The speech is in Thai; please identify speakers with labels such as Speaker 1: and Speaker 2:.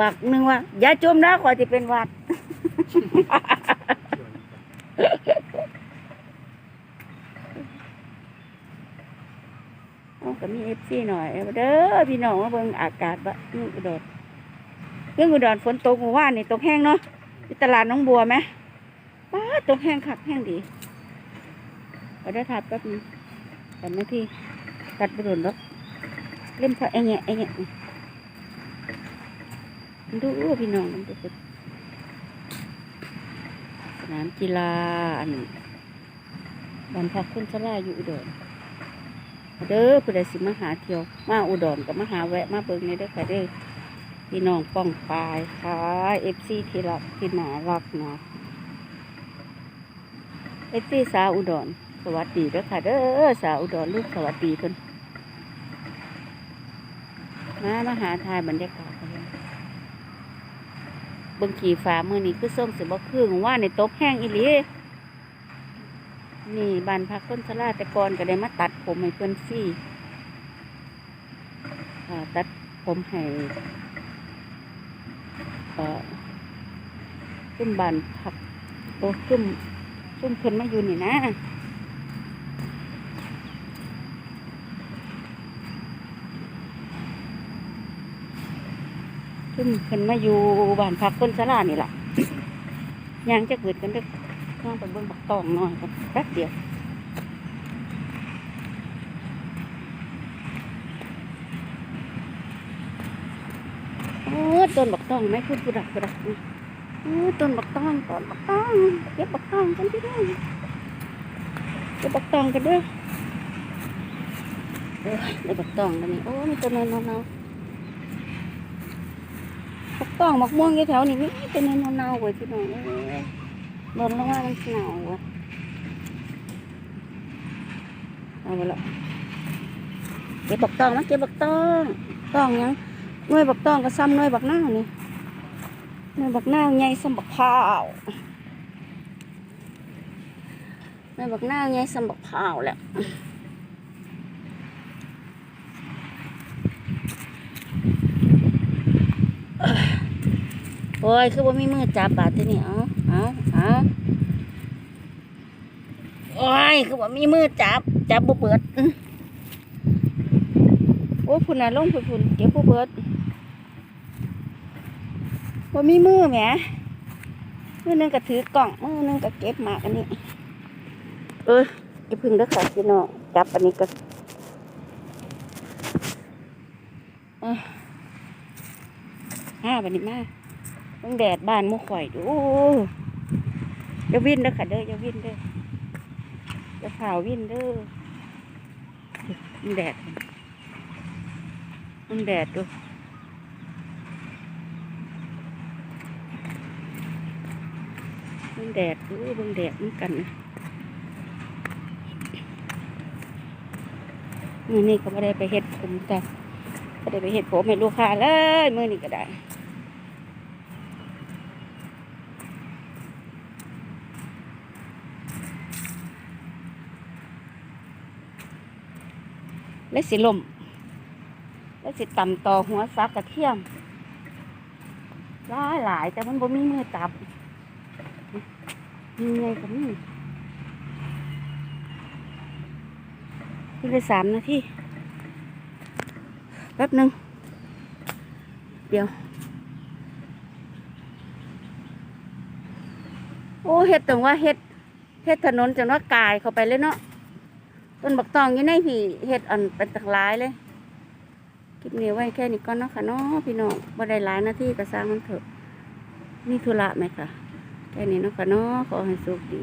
Speaker 1: บักหนึงว่า อย่าจมนะขอยสิเป็นหวัดโอ้ก็มีเอฟซีหน่อยเอาเด้อพี่น้องมาเบิ่งอากาศบะนี่อุดรเรื่องอุดรฝนตกเมื่อวานนี่ตกแห้งเนาะที่ตลาดน้องบัวไหมป้าตกแห้งคักแห้งดีเอาได้ทัดแป๊บนึงแต่ไม่ที่ตัดไปโดนแล้วเล่มพอไอ้เงี้ยไอ้เงี้ย ดูพี่น้องมันดูสิสนามกีฬาอันบ้านพักคนชราอยู่อุดรเด้อผู้ใดสิมาหาเที่ยวมาอุดรกับมาหาแวะมาเบิ่งในเด้อค่ะเด้อพี่น้องป้องปายค่ะเอฟซีที่รักที่น่ารักนะเอฟซีสาวอุดรสวัสดีเด้อค่ะเด้อสาวอุดรลูกสวัสดีเพิ่นมามาหาทายบรรยากาศกัน เบิ่งขี่ฟ้ามือนี้คือส่งสิบ่คือว่าในตกแห้งอีหลีนี่บานพักคนชราแต่ก่อนก็ได้มาตัดผมให้เพื่อนฟรีอ่ตัดผมให้เอ่อซุ่มบ้านพักโอ้ซุ่มซุ่มเพิ่นมาอยู่นี่นะ ซุ่มเพิ่นมาอยู่บ้านพักคนชรานี่แหละย่างจะเกิดกันเด้อน้องไปเบิ่งบักตองหน่อยก่อนแป๊บเดียวโอ้ต้นบักตองไหม่พูดพูดดักพูดดักนี่โอ้ต้นบักตองต้นบักตองเก็บบักตองกันพี่น้องเก็บบักตองกันเด้อเอ้ยได้บักตองแล้วนี่โอ้มีต้นเนยเนาๆบัก ต้องบักม่วงแถวนี้มีต้นเนยเนาๆเว้ยพี่น้องเอ้ยลนลงมามันหนาวอะเอาไปละเก็บบักตองนะเก็บบักตองตองยังหน่วยบักตองก็ซ้ำหน่วยบักหน้านี่หน่วยบักหน้าวใหญ่ซ้ำบักพร้าวหน่วยบักหน้าวใหญ่ซ้ำบักพร้าวแหละ โอ้ย คือว่ามีมือจับบาดที่นี่เอ๋ออ๋ออ๋อโอ้ย คือว่ามีมือจับ จับบุเบิดโอ้พุ่นน่ะลงพุ่นพุ่นเก็บบุเบิดว่ามีมือแหมมือหนึงก็ถือกล่อง มือหนึงก็เก็บหมากอันนี้ เออจะพึ่งเด้อค่ะพี่น้องจับอันนี้ก็เอ้อห้าบันนี้มา ต้องแดดบ้านมุข่อยดูอย่าวิ่นเด้อค่ะเด้ออย่าวิ่นเด้ออย่าข่าววิ่นเด้อมันแดดมันแดดดูมันแดดดูเบิ่งแดดเหมือนกันมือนี้ก็ไม่ได้ไปเฮ็ดผมจ้ะไม่ได้ไปเฮ็ดผมให้ลูกค้าเลยมือนี้ก็ได้ และสิลมและสิต่ำต่อหัวซักกระเทียมหลายหลายแต่มันบ่มีมือจับมีไงกับนี่คือได้สามนาทีแป๊บหนึ่งเดี๋ยว โอ้เฮ็ดตรงว่าเฮ็ดเฮ็ดถนนจนว่ากายเข้าไปเลยเนาะ ต้นบักตองอยู่ในหีเห็ดอ่อนเป็นตักหลายเลย คลิปนี้ไว้แค่นี้ก่อนเนาะค่ะเนาะพี่น้องบ่ได้หลายนาทีก็สร้างมันเถอะนี่ธุระไหมคะแค่นี้เนาะค่ะเนาะขอให้สุขดี